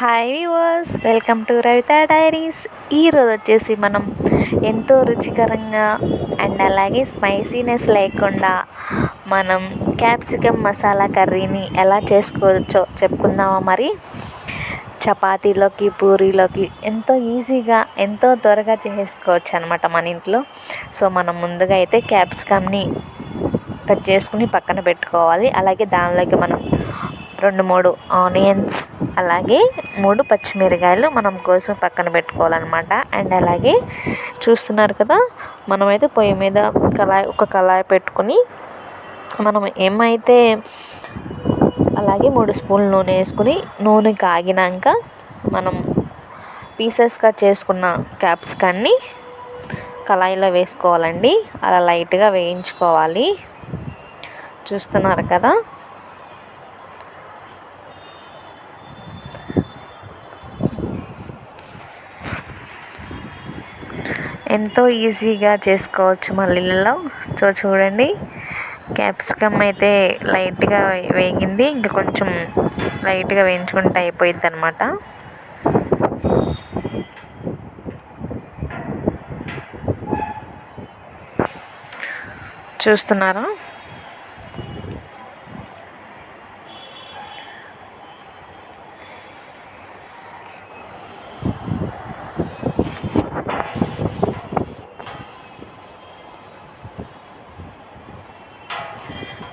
Hi viewers welcome to Ravitha diaries ఈరోజు వచ్చేసి మనం ఎంతో రుచికరంగా అండ్ అలాగే స్పైసీనెస్ లేకుండా మనం క్యాప్సికమ్ మసాలా కర్రీని ఎలా చేసుకోవచ్చో చెప్పుకుందామా మరి? చపాతీలోకి పూరీలోకి ఎంతో ఈజీగా ఎంతో త్వరగా చేసుకోవచ్చు అనమాట మన ఇంట్లో. సో మనం ముందుగా అయితే క్యాప్సికమ్ని కట్ చేసుకుని పక్కన పెట్టుకోవాలి. అలాగే దానిలోకి మనం రెండు మూడు ఆనియన్స్ అలాగే మూడు పచ్చిమిరకాయలు మనం కోసం పక్కన పెట్టుకోవాలన్నమాట. అండ్ అలాగే చూస్తున్నారు కదా మనమైతే పొయ్యి మీద కళాయి ఒక కళాయి పెట్టుకుని మనం ఏమైతే అలాగే మూడు స్పూన్లు నూనె వేసుకుని నూనె కాగినాక మనం పీసెస్గా చేసుకున్న క్యాప్సికాన్ని కళాయిలో వేసుకోవాలండి. అలా లైట్గా వేయించుకోవాలి. చూస్తున్నారు కదా? ఎంతో ఈజీగా చేసుకోవచ్చు మల్లీలలో సో చూడండి. క్యాప్సికమ్ అయితే లైట్గా వేగింది. ఇంకా కొంచెం లైట్గా వేయించుకుంటే అయిపోయింది అనమాట చూస్తున్నారా?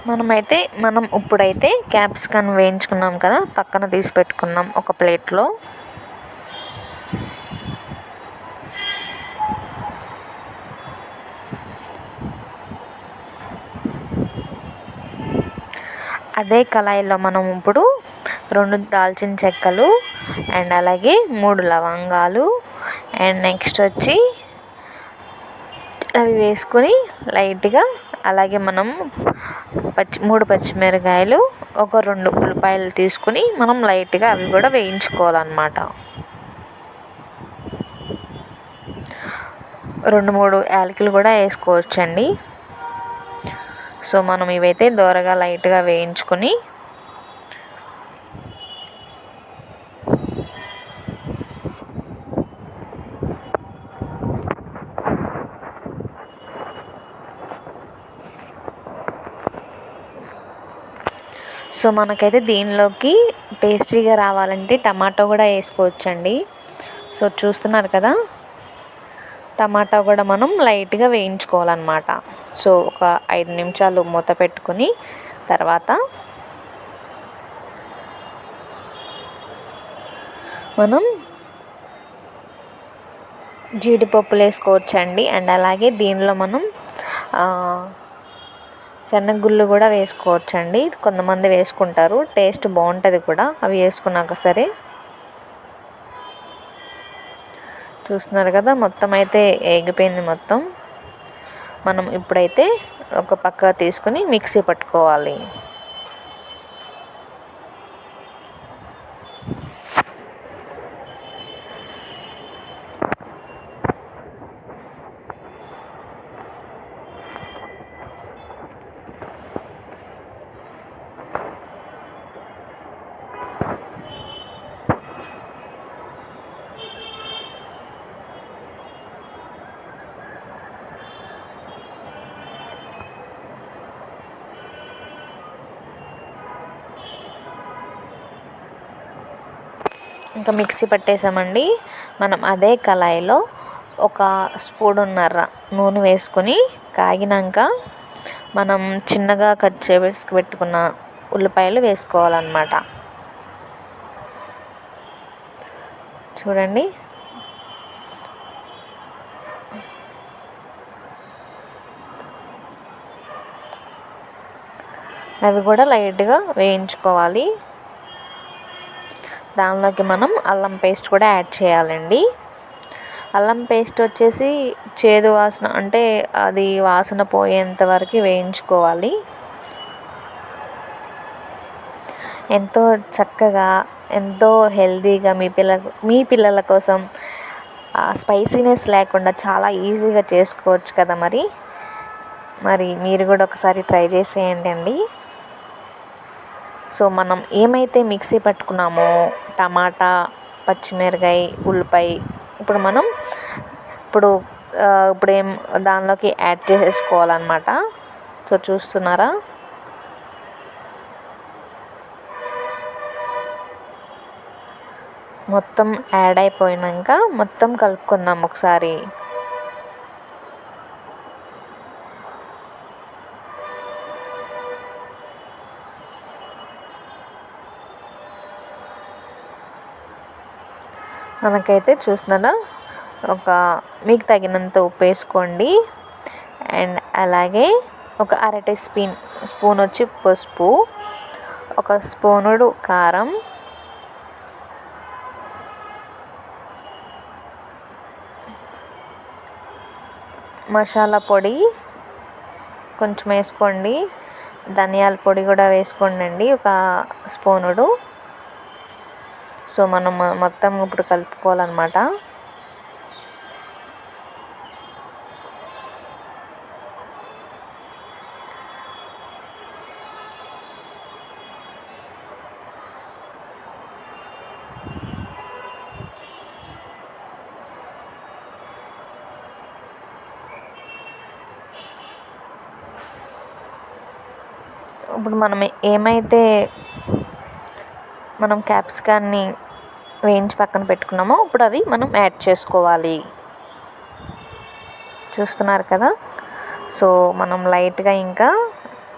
మనమైతే మనం ఇప్పుడైతే క్యాప్సికన్ వేయించుకున్నాం కదా పక్కన తీసి పెట్టుకుందాం ఒక ప్లేట్లో. అదే కళాయిలో మనం ఇప్పుడు రెండు దాల్చిన చెక్కలు అండ్ అలాగే మూడు లవంగాలు అండ్ నెక్స్ట్ వచ్చి అవి వేసుకొని లైట్గా అలాగే మనం పచ్చి మూడు పచ్చిమిరకాయలు ఒక రెండు ఉల్లిపాయలు తీసుకుని మనం లైట్గా అవి కూడా వేయించుకోవాలన్నమాట. రెండు మూడు యాలకులు కూడా వేసుకోవచ్చండి. సో మనం ఇవైతే దోరగా లైట్గా వేయించుకొని సో మనకైతే దీనిలోకి టేస్టీగా రావాలంటే టమాటో కూడా వేసుకోవచ్చండి. సో చూస్తున్నారు కదా? టమాటా కూడా మనం లైట్గా వేయించుకోవాలన్నమాట. సో ఒక ఐదు నిమిషాలు మూత పెట్టుకుని తర్వాత మనం జీడిపప్పులు వేసుకోవచ్చండి. అండ్ అలాగే దీనిలో మనం శనగగుళ్ళు కూడా వేసుకోవచ్చండి. కొంతమంది వేసుకుంటారు. టేస్ట్ బాగుంటుంది కూడా. అవి వేసుకున్నాక సరే. చూస్తున్నారు కదా మొత్తం అయితే ఏగిపోయింది మొత్తం. మనం ఇప్పుడైతే ఒక పక్క తీసుకుని మిక్సీ పట్టుకోవాలి. ఇంకా మిక్సీ పట్టేసామండి. మనం అదే కళాయిలో ఒక స్పూడున్నర నూనె వేసుకొని కాగినాక మనం చిన్నగా కట్ చేసి పెట్టుకున్న ఉల్లిపాయలు వేసుకోవాలన్నమాట. చూడండి. అవి కూడా లైట్గా వేయించుకోవాలి. దానిలోకి మనం అల్లం పేస్ట్ కూడా యాడ్ చేయాలండి. అల్లం పేస్ట్ వచ్చేసి చేదు వాసన అంటే అది వాసన పోయేంత వరకు వేయించుకోవాలి. ఎంతో చక్కగా ఎంతో హెల్తీగా మీ పిల్ల మీ పిల్లల కోసం స్పైసీనెస్ లేకుండా చాలా ఈజీగా చేసుకోవచ్చు కదా మరి. మరి మీరు కూడా ఒకసారి ట్రై చేసేయండి అండి. సో మనం ఏమైతే మిక్సీ పట్టుకున్నామో టమాటా పచ్చిమిరకాయ ఉల్లిపాయ ఇప్పుడు మనం ఇప్పుడు ఇప్పుడు ఏం దానిలోకి యాడ్ చేసేసుకోవాలన్నమాట. సో చూస్తున్నారా? మొత్తం యాడ్ అయిపోయాక మొత్తం కలుపుకుందాం ఒకసారి. మనకైతే చూస్తున్నారా ఒక మీకు తగినంత ఉప్పు వేసుకోండి. అండ్ అలాగే ఒక అరటి స్పూన్ స్పూన్ వచ్చి పసుపు ఒక స్పూనుడు కారం. మసాలా పొడి కొంచెం వేసుకోండి. ధనియాల పొడి కూడా వేసుకోండి అండి ఒక స్పూనుడు. సో మనం మొత్తం ఇప్పుడు కలుపుకోవాలన్నమాట. ఇప్పుడు మనం ఏమైతే మనం క్యాప్సికాన్ని వేయించి పక్కన పెట్టుకున్నామో ఇప్పుడు అవి మనం యాడ్ చేసుకోవాలి. చూస్తున్నారు కదా? సో మనం లైట్గా ఇంకా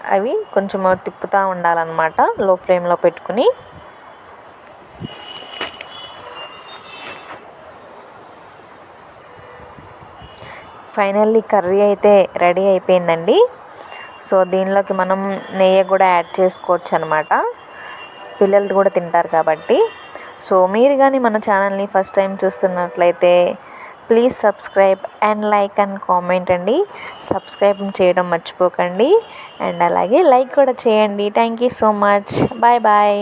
అవి కొంచెం తిప్పుతూ ఉండాలన్నమాట. లో ఫ్లేమ్లో పెట్టుకుని. ఫైనల్లీ కర్రీ అయితే రెడీ అయిపోయిందండి. సో దీనిలోకి మనం నెయ్యి కూడా యాడ్ చేసుకోవచ్చు అనమాట పిల్లలు కూడా తింటారు కాబట్టి. సో మీరు కానీ మన ఛానల్ని ఫస్ట్ టైం చూస్తున్నట్లయితే please subscribe and like and comment అండి. సబ్స్క్రైబ్ చేయడం మర్చిపోకండి. అండ్ అలాగే లైక్ కూడా చేయండి. Thank you so much. Bye bye.